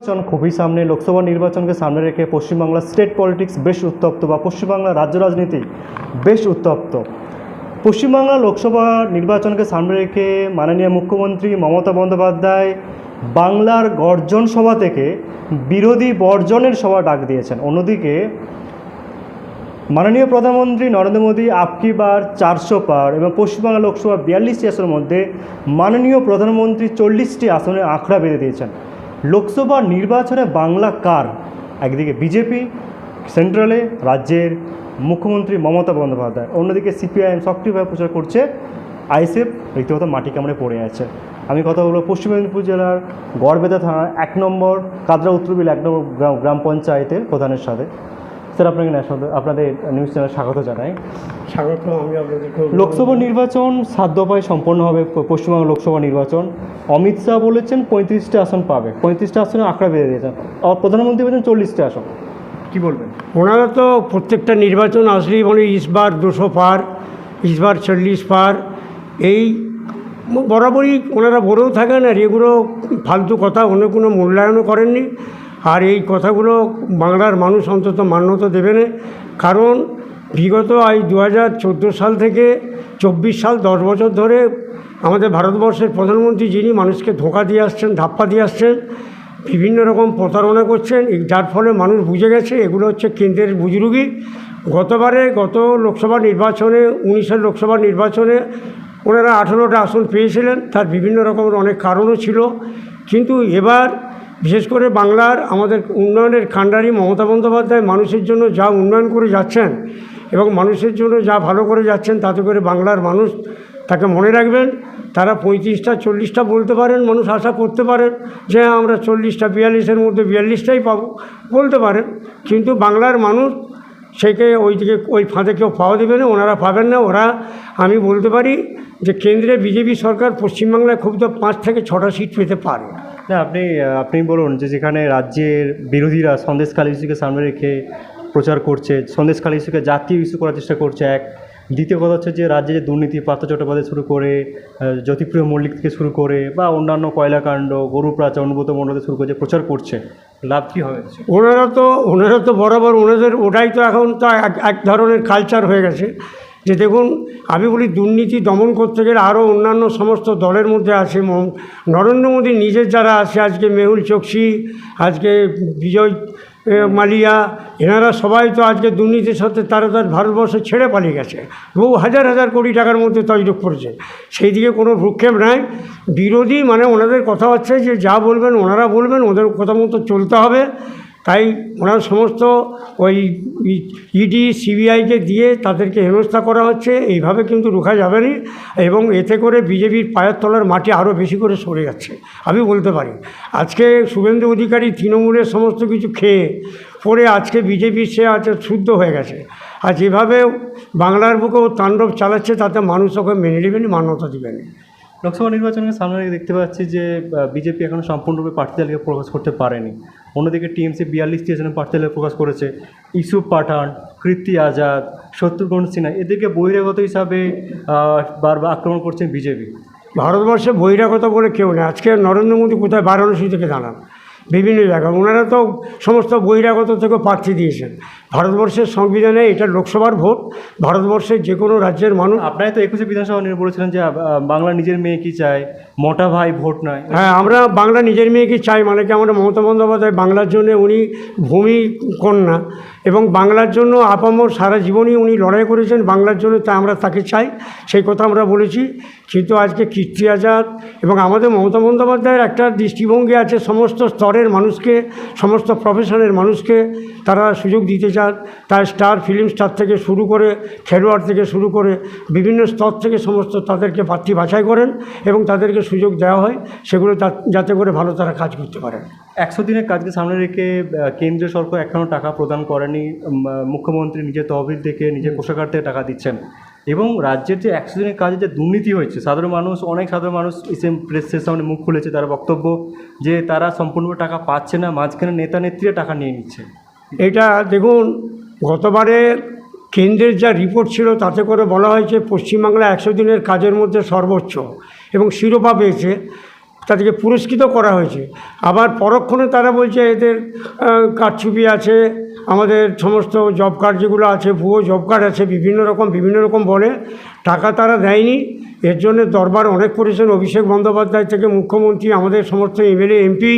নির্বাচন খুবই সামনে, লোকসভা নির্বাচনকে সামনে রেখে পশ্চিমবাংলার স্টেট পলিটিক্স বেশ উত্তপ্ত বা পশ্চিমবাংলার রাজ্য রাজনীতি বেশ উত্তপ্ত। পশ্চিমবাংলা লোকসভা নির্বাচনকে সামনে রেখে মাননীয় মুখ্যমন্ত্রী মমতা বন্দ্যোপাধ্যায় বাংলার গর্জন সভা থেকে বিরোধী বর্জনের সভা ডাক দিয়েছেন। অন্যদিকে মাননীয় প্রধানমন্ত্রী নরেন্দ্র মোদী আপকি বার চারশো পার এবং পশ্চিমবাংলা লোকসভা বিয়াল্লিশটি আসনের মধ্যে মাননীয় প্রধানমন্ত্রী চল্লিশটি আসনে আঁকড়া বেঁধে দিয়েছেন। লোকসভা নির্বাচনে বাংলা কার? একদিকে বিজেপি, সেন্ট্রালে রাজ্যের মুখ্যমন্ত্রী মমতা বন্দ্যোপাধ্যায়, অন্যদিকে সিপিআইএম সক্রিয়ভাবে প্রচার করছে আইসিএফ রীতিমতো মাটি কামড়ে পড়ে আছে। আমি কথা বলব পশ্চিম মেদিনীপুর জেলার গড়বেদা থানার এক নম্বর, কাদরা উত্তরবিল এক নম্বর গ্রাম পঞ্চায়েতের প্রধানের সাথে। স্যার আপনাকে আপনাদের নিউজ চ্যানেল স্বাগত জানাই। স্বাগত আমি আপনাদেরকে লোকসভা নির্বাচন সাত দফায় সম্পন্ন হবে পশ্চিমবঙ্গ লোকসভা নির্বাচন। অমিত শাহ বলেছেন পঁয়ত্রিশটা আসন পাবে। পঁয়ত্রিশটা আসনে আঁকড়া বেঁধে দিয়েছেন। আর প্রধানমন্ত্রী বলেছেন চল্লিশটা আসন। কি বলবেন? ওনারা তো প্রত্যেকটা নির্বাচন আসলেই বলে ইসবার দুশো পার ইসবার চল্লিশ পার। এই বরাবরই ওনারা বলেও থাকেন আর এগুলো ফালতু কথা অন্য কোনো মূল্যায়নও করেননি। আর এই কথাগুলো বাংলার মানুষ অন্তত মান্যতা দেবে না। কারণ বিগত এই দু হাজার চোদ্দ সাল থেকে চব্বিশ সাল দশ বছর ধরে আমাদের ভারতবর্ষের প্রধানমন্ত্রী যিনি মানুষকে ধোঁকা দিয়ে আসছেন, ধাপ্পা দিয়ে আসছেন, বিভিন্ন রকম প্রতারণা করছেন যার ফলে মানুষ বুঝে গেছে এগুলো হচ্ছে কেন্দ্রের বুজরুগি। গতবারে গত লোকসভা নির্বাচনে, উনিশের লোকসভা নির্বাচনে ওনারা আঠেরোটা আসন পেয়েছিলেন। তার বিভিন্ন রকমের অনেক কারণও ছিল। কিন্তু এবার বিশেষ করে বাংলার আমাদের উন্নয়নের কাণ্ডারি মমতা বন্দ্যোপাধ্যায় মানুষের জন্য যা উন্নয়ন করে যাচ্ছেন এবং মানুষের জন্য যা ভালো করে যাচ্ছেন, তাতে করে বাংলার মানুষ তাকে মনে রাখবেন। তারা পঁয়ত্রিশটা, চল্লিশটা বলতে পারেন, মানুষ আশা করতে পারেন যে আমরা চল্লিশটা, বিয়াল্লিশের মধ্যে বিয়াল্লিশটাই পাবো, বলতে পারেন। কিন্তু বাংলার মানুষ সেকে ওই দিকে ওই ফাঁদে কেউ পাওয়া দেবে না, ওনারা পাবেন না। ওরা, আমি বলতে পারি যে কেন্দ্রে বিজেপি সরকার পশ্চিমবাংলায় খুব তো পাঁচ থেকে ছটা সিট পেতে পারে। না, আপনি আপনি বলুন যে যেখানে রাজ্যের বিরোধীরা সন্দেশখালী ইস্যুকে সামনে রেখে প্রচার করছে সন্দেশখালী ইস্যুকে জাতীয় ইস্যু করার চেষ্টা করছে এক। দ্বিতীয় কথা হচ্ছে যে রাজ্যে যে দুর্নীতি, পার্থ চট্টোপাধ্যায় শুরু করে জ্যোতিপ্রিয় মল্লিক থেকে শুরু করে বা অন্যান্য কয়লাকাণ্ড গরু প্রাচা, অনুব্রত মণ্ডল থেকে শুরু করে প্রচার করছে, লাভ কী হবে ওনারা তো ওনারা তো বরাবর ওনাদের, ওটাই তো এখন তো এক ধরনের কালচার হয়ে গেছে। যে দেখুন, আমি বলি দুর্নীতি দমন করতে গেলে আরও অন্যান্য সমস্ত দলের মধ্যে আছে নরেন্দ্র মোদী নিজের যারা আছে আজকে মেহুল চোকসি, আজকে বিজয় মালিয়া, এনারা সবাই তো আজকে দুর্নীতির সাথে তারা তার ভারতবর্ষ ছেড়ে পালিয়ে গেছে। বহু হাজার হাজার কোটি টাকার মধ্যে তৈরি করেছে। সেই দিকে কোনো ভ্রুক্ষেপ নাই। বিরোধী মানে ওনাদের কথা হচ্ছে যে যা বলবেন, ওনারা বলবেন, ওদের কথা মতো চলতে হবে। তাই ওনার সমস্ত ওই ইডি সিবিআইকে দিয়ে তাদেরকে হেনস্থা করা হচ্ছে এইভাবে কিন্তু রোখা যাবে না এবং এতে করে বিজেপির পায়ের তলার মাটি আরও বেশি করে সরে যাচ্ছে আমি বলতে পারি আজকে শুভেন্দু অধিকারী তৃণমূলের সমস্ত কিছু খেয়ে পরে আজকে বিজেপি সে আছে শুদ্ধ হয়ে গেছে আর যেভাবে বাংলার বুকে ও তাণ্ডব চালাচ্ছে তাতে মানুষ ওকে মেনে নেবেন মান্যতা দেবেন লোকসভা নির্বাচনের সামনে দেখতে পাচ্ছি যে বিজেপি এখনও সম্পূর্ণরূপে প্রার্থী তালিকা প্রকাশ করতে পারেনি অন্যদিকে টিএমসি বিয়াল্লিশটি আসনে প্রার্থী তালিকা প্রকাশ করেছে। ইসুফ পাঠান কৃতি আজাদ শত্রুঘ্ন সিনহা এদেরকে বহিরাগত হিসাবে বারবার আক্রমণ করছেন বিজেপি। ভারতবর্ষে বহিরাগত বলে কেউ নেই। আজকে নরেন্দ্র মোদী কোথায়? বারাণসী থেকে দাঁড়ান বিভিন্ন জায়গায়। ওনারা তো সমস্ত বহিরাগত থেকে প্রার্থী দিয়েছেন। ভারতবর্ষের সংবিধানে এটা লোকসভার ভোট। ভারতবর্ষের যে কোনো রাজ্যের মানুষ আপনারা তো একুশে বিধানসভা নিয়ে বলেছিলেন যে বাংলা নিজের মেয়ে কি চায়? মোটা ভাই ভোট নয়। হ্যাঁ আমরা বাংলা নিজের মেয়েকে চাই মানে কি আমরা মমতা বন্দ্যোপাধ্যায় বাংলার জন্য উনি ভূমি কন্যা এবং বাংলার জন্য আপামর সারা জীবনই উনি লড়াই করেছেন বাংলার জন্য, তাই আমরা তাকে চাই। সেই কথা আমরা বলেছি। কিন্তু আজকে কীর্তি আজাদ এবং আমাদের মমতা বন্দ্যোপাধ্যায়ের একটা দৃষ্টিভঙ্গি আছে, সমস্ত স্তরের মানুষকে, সমস্ত প্রফেশনের মানুষকে তারা সুযোগ দিতে চান। তার স্টার ফিল্ম স্টার থেকে শুরু করে, খেলোয়াড় থেকে শুরু করে, বিভিন্ন স্তর থেকে সমস্ত তাদেরকে প্রার্থী বাছাই করেন এবং তাদেরকে সুযোগ দেওয়া হয় সেগুলো যাতে করে ভালো তারা কাজ করতে পারেন একশো দিনের কাজকে সামনে রেখে আহ, কেন্দ্রীয় সরকার এখনও টাকা প্রদান করেনি মুখ্যমন্ত্রী নিজের তহবিল থেকে নিজের কোষাগার থেকে টাকা দিচ্ছেন। এবং রাজ্যের যে একশো দিনের কাজে যে দুর্নীতি হয়েছে সাধারণ মানুষ অনেক সাধারণ মানুষ এসে প্রেসের সামনে মুখ খুলেছে তারা বক্তব্য যে তারা সম্পূর্ণ টাকা পাচ্ছে না মাঝখানে নেতা নেত্রীরা টাকা নিয়ে নিচ্ছে। এটা দেখুন গতবারে কেন্দ্রের যা রিপোর্ট ছিল তাতে করে বলা হয়েছে পশ্চিমবাংলা একশো দিনের কাজের মধ্যে সর্বোচ্চ। এবং শিরোপা পেয়েছে তাদেরকে পুরস্কৃত করা হয়েছে। আবার পরক্ষণে তারা বলছে এদের আহ, কারচুপি আছে আমাদের সমস্ত জব কার্ড যেগুলো আছে ভুয়ো জব কার্ড আছে বিভিন্ন রকম বিভিন্ন রকম বলে টাকা তারা দেয়নি। এর জন্য দরবার অনেক করেছেন। অভিষেক বন্দ্যোপাধ্যায় থেকে মুখ্যমন্ত্রী আমাদের সমস্ত এমএলএ এমপি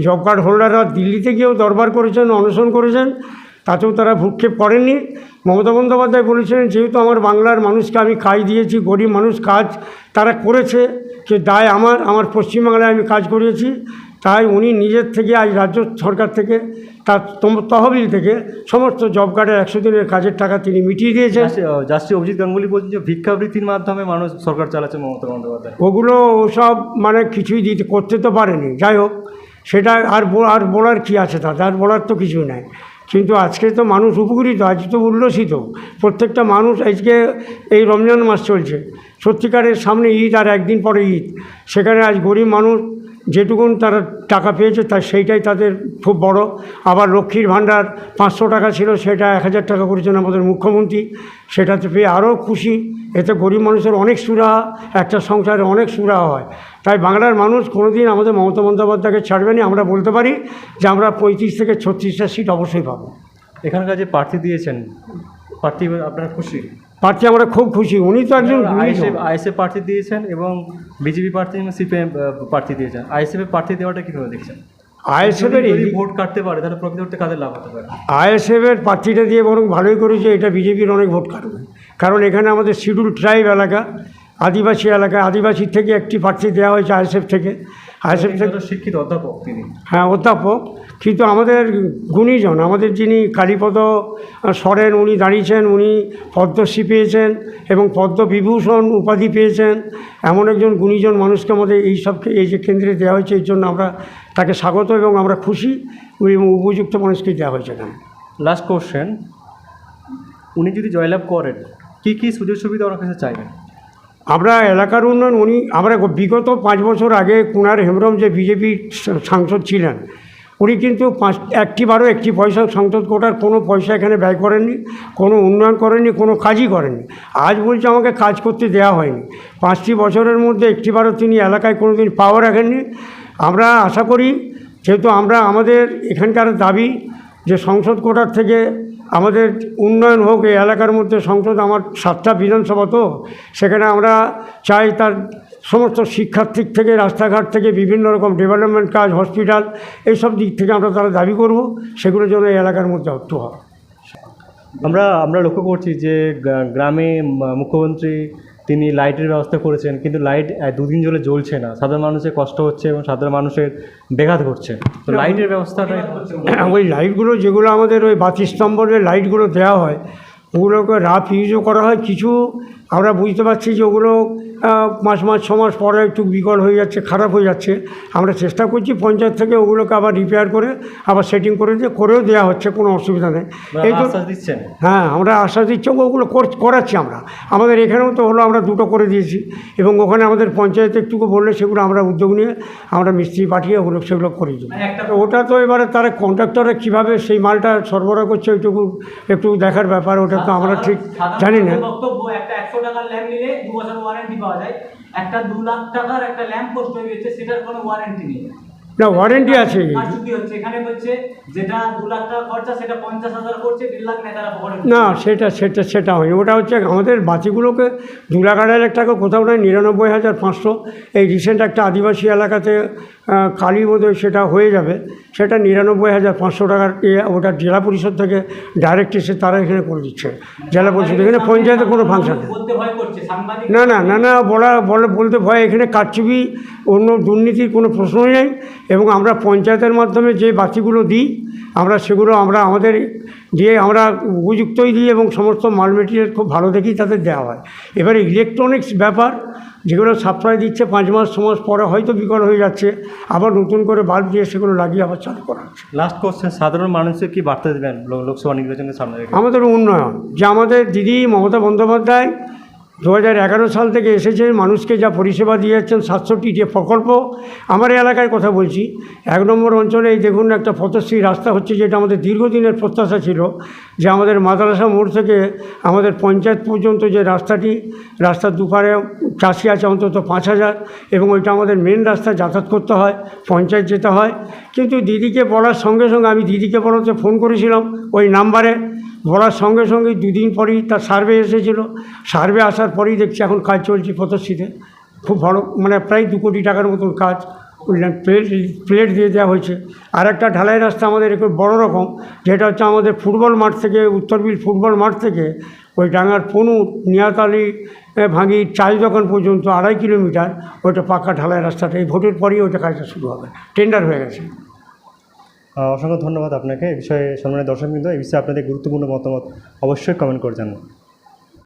জব কার্ড হোল্ডাররা দিল্লিতে গিয়েও দরবার করেছেন অনশন করেছেন। তাতেও তারা ভূক্ষেপ করেননি। মমতা বন্দ্যোপাধ্যায় বলেছিলেন যেহেতু আমার বাংলার মানুষকে আমি কাজ দিয়েছি গরিব মানুষ কাজ তারা করেছে সে দায় আমার আমার পশ্চিমবাংলায় আমি কাজ করিয়েছি তাই উনি নিজের থেকে আজ রাজ্য সরকার থেকে তার তহবিল থেকে সমস্ত জব কার্ডের একশো দিনের কাজের টাকা তিনি মিটিয়ে দিয়েছেন। জাস্টি অভিজিৎ গাঙ্গুলি বলছেন যে ভিক্ষাবৃত্তির মাধ্যমে মানুষ সরকার চালাচ্ছে মমতা বন্দ্যোপাধ্যায়। ওগুলো ওসব মানে কিছুই দিতে করতে তো পারেনি। যাই হোক সেটা আর আর বলার কি আছে তাতে? আর বলার তো কিছুই নাই। কিন্তু আজকে তো মানুষ উপকৃত আজ তো উল্লসিত। প্রত্যেকটা মানুষ আজকে এই রমজান মাস চলছে। সত্যিকারের সামনে ঈদ আর একদিন পরে ঈদ। সেখানে আজ গরিব মানুষ যেটুকুন তারা টাকা পেয়েছে তার সেইটাই তাদের খুব বড়। আবার লক্ষ্মীর ভাণ্ডার পাঁচশো টাকা ছিল, সেটা এক হাজার টাকা করেছেন আমাদের মুখ্যমন্ত্রী। সেটাতে পেয়ে আরও খুশি। এতে গরিব মানুষের অনেক সুরাহা, একটা সংসারে অনেক সুরাহা হয়। তাই বাংলার মানুষ কোনোদিন আমাদের মমতা বন্দ্যোপাধ্যায়কে ছাড়বেনি আমরা বলতে পারি যে আমরা পঁয়ত্রিশ থেকে ছত্রিশটা সিট অবশ্যই পাবো। এখানকার যে প্রার্থী দিয়েছেন, প্রার্থী আপনারা খুশি? প্রার্থী আমরা খুব খুশি। উনি তো একজন। আইএসএফ আইএসএফ প্রার্থী দিয়েছেন এবং বিজেপি প্রার্থী এবং সিপিএম প্রার্থী দিয়েছেন। আইএসএফ প্রার্থী দেওয়াটা কীভাবে দেখছেন? আইএসএফের ভোট কাটতে পারে তাহলে প্রকৃত অর্থে কাদের লাভ হতে পারে? আইএসএফের প্রার্থীটা দিয়ে বরং ভালোই করেছে এটা বিজেপির অনেক ভোট কাটবে। কারণ এখানে আমাদের শিডিউল ট্রাইব এলাকা আদিবাসী এলাকায় আদিবাসীর থেকে একটি প্রার্থী দেওয়া হয়েছে আইএসএফ থেকে। আইএসএফ থেকে শিক্ষিত অধ্যাপক তিনি। হ্যাঁ অধ্যাপক। কিন্তু আমাদের গুণীজন আমাদের যিনি কালীপদ সরেন উনি দাঁড়িয়েছেন উনি পদ্মশ্রী পেয়েছেন এবং পদ্মবিভূষণ উপাধি পেয়েছেন। এমন একজন গুণীজন মানুষকে আমাদের এই সবকে এই যে কেন্দ্রে দেওয়া হয়েছে এর জন্য আমরা তাকে স্বাগত এবং আমরা খুশি এবং উপযুক্ত মানুষকে দেওয়া হয়েছে এখানে। লাস্ট কোশ্চেন উনি যদি জয়লাভ করেন কী কী সুযোগ সুবিধা ওনার কাছে চাইবেন? আমরা এলাকার উন্নয়ন, উনি আমরা বিগত পাঁচ বছর আগে কুনার হেমব্রম যে বিজেপির সাংসদ ছিলেন, উনি কিন্তু পাঁচ, একটিবারও একটি পয়সা সংসদ কোটার কোনো পয়সা এখানে ব্যয় করেননি, কোনো উন্নয়ন করেননি, কোনো কাজই করেননি। আজ বলছে আমাকে কাজ করতে দেওয়া হয়নি। পাঁচটি বছরের মধ্যে একটিবারও তিনি এলাকায় কোনো দিন পাওয়া রাখেননি। আমরা আশা করি, যেহেতু আমরা আমাদের এখানকার দাবি যে সংসদ কোটার থেকে আমাদের উন্নয়ন হোক, এই এলাকার মধ্যে সংসদ আমার সাতটা বিধানসভা তো, সেখানে আমরা চাই তার সমস্ত শিক্ষার দিক থেকে, রাস্তাঘাট থেকে বিভিন্ন রকম ডেভেলপমেন্ট কাজ হসপিটাল এইসব দিক থেকে আমরা তারা দাবি করব সেগুলোর জন্য এই এলাকার মধ্যে অর্থ হয়। আমরা আমরা লক্ষ্য করছি যে গ্রামে মুখ্যমন্ত্রী তিনি লাইটের ব্যবস্থা করেছেন কিন্তু লাইট দুদিন জলে জ্বলছে না। সাধারণ মানুষের কষ্ট হচ্ছে এবং সাধারণ মানুষের ব্যাঘাত ঘটছে। তো লাইটের ব্যবস্থাটা ওই লাইটগুলো যেগুলো আমাদের ওই বাতি স্তম্ভের লাইটগুলো দেওয়া হয় ওগুলোকে রাফ ইউজও করা হয়। কিছু আমরা বুঝতে পারছি যে ওগুলো মাস মাস ছ মাস পরে একটু বিকল হয়ে যাচ্ছে খারাপ হয়ে যাচ্ছে। আমরা চেষ্টা করছি পঞ্চায়েত থেকে ওগুলোকে আবার রিপেয়ার করে আবার সেটিং করে দিয়ে করেও দেওয়া হচ্ছে কোনো অসুবিধা নেই। এই তো হ্যাঁ আমরা আশ্বাস দিচ্ছি ওগুলো কর- করাচ্ছি আমরা। আমাদের এখানেও তো হলো আমরা দুটো করে দিয়েছি। এবং ওখানে আমাদের পঞ্চায়েত একটুকু বললে সেগুলো আমরা উদ্যোগ নিয়ে আমরা মিস্ত্রি পাঠিয়ে ওগুলো সেগুলো করে দিই তো ওটা তো এবারে তারা কন্ট্রাক্টরে কীভাবে সেই মালটা সরবরাহ করছে ওইটুকু একটু দেখার ব্যাপার ওটা তো আমরা ঠিক জানি না। একশো টাকার ল্যাম্প নিলে দু বছর ওয়ারেন্টি পাওয়া যায়। একটা দু লাখ টাকার একটা ল্যাম্প পোস্ট হয়ে গেছে সেটার কোনো ওয়ারেন্টি নেই। না ওয়ারেন্টি আছে। কারচুপি হচ্ছে। এখানে বলছে যেটা দু লাখ টাকা খরচা সেটা পঞ্চাশ হাজার করছে দেড় লাখ নেতারা না সেটা সেটা সেটা হয়নি ওটা হচ্ছে আমাদের বাতিগুলোকে দু লাখ আড়াই লাখ টাকা কোথাও নয় নিরানব্বই হাজার পাঁচশো। এই রিসেন্ট একটা আদিবাসী এলাকাতে কালী বোধহয় সেটা হয়ে যাবে। সেটা নিরানব্বই হাজার পাঁচশো টাকার ওটা জেলা পরিষদ থেকে ডাইরেক্ট এসে তারা এখানে করে দিচ্ছে। জেলা পরিষদ এখানে পঞ্চায়েতে কোনো ফাংশন না না না না বলা বলে বলতে ভয়। এখানে কারচুপি অন্য দুর্নীতির কোনো প্রশ্নই নেই। এবং আমরা পঞ্চায়েতের মাধ্যমে যে বাতিগুলো দিই আমরা সেগুলো আমরা আমাদের দিয়ে আমরা উপযুক্তই দিই এবং সমস্ত মাল মেটেরিয়াল খুব ভালো দেখেই তাদের দেওয়া হয়। এবারে ইলেকট্রনিক্স ব্যাপার যেগুলো সাপ্লাই দিচ্ছে পাঁচ মাস ছ মাস পরে হয়তো বিকল হয়ে যাচ্ছে আবার নতুন করে বাল্ব দিয়ে সেগুলো লাগিয়ে আবার চালু করা হচ্ছে। লাস্ট কোশ্চেন সাধারণ মানুষের কি বার্তা দেবেন লোকসভা নির্বাচনের সামনে আমাদের উন্নয়ন যে আমাদের দিদি মমতা বন্দ্যোপাধ্যায় দু হাজার এগারো সাল থেকে এসেছে, মানুষকে যা পরিষেবা দিয়ে যাচ্ছেন সাতষট্টি যে প্রকল্প, আমার এলাকায় কথা বলছি। এক নম্বর অঞ্চলে এই দেখুন একটা পথশ্রী রাস্তা হচ্ছে, যেটা আমাদের দীর্ঘদিনের প্রত্যাশা ছিল, যে আমাদের মাদ্রাসা মোড় থেকে আমাদের পঞ্চায়েত পর্যন্ত যে রাস্তাটি, রাস্তার দুপারে চাষি আছে অন্তত পাঁচ হাজার, এবং ওইটা আমাদের মেন রাস্তা, যাতায়াত করতে হয়, পঞ্চায়েত যেতে হয়। কিন্তু দিদিকে বলার সঙ্গে সঙ্গে আমি দিদিকে বলতে ফোন করেছিলাম, ওই নাম্বারে বলার সঙ্গে সঙ্গে দুদিন পরেই তার সার্ভে এসেছিল। সার্ভে আসার পরেই দেখছি এখন কাজ চলছে পথশ্রীতে। খুব বড় মানে প্রায় দু কোটি টাকার মতন কাজ প্লেট প্লেট দিয়ে দেওয়া হয়েছে। আর একটা ঢালাই রাস্তা আমাদের একটু বড় রকম, যেটা হচ্ছে আমাদের ফুটবল মাঠ থেকে উত্তরবিল ফুটবল মাঠ থেকে ওই ডাঙ্গার পনুর নিয়াতালি ভাঙি চাল দোকান পর্যন্ত আড়াই কিলোমিটার ওইটা পাকা ঢালাই রাস্তাটা, এই ভোটের পরেই ওইটা কাজটা শুরু হবে। টেন্ডার হয়ে গেছে। অসংখ্য ধন্যবাদ আপনাকে। এই বিষয়ে সম্মানের দর্শক বিন্দু এই বিষয়ে আপনাদের গুরুত্বপূর্ণ মতামত অবশ্যই কমেন্ট করে জানান।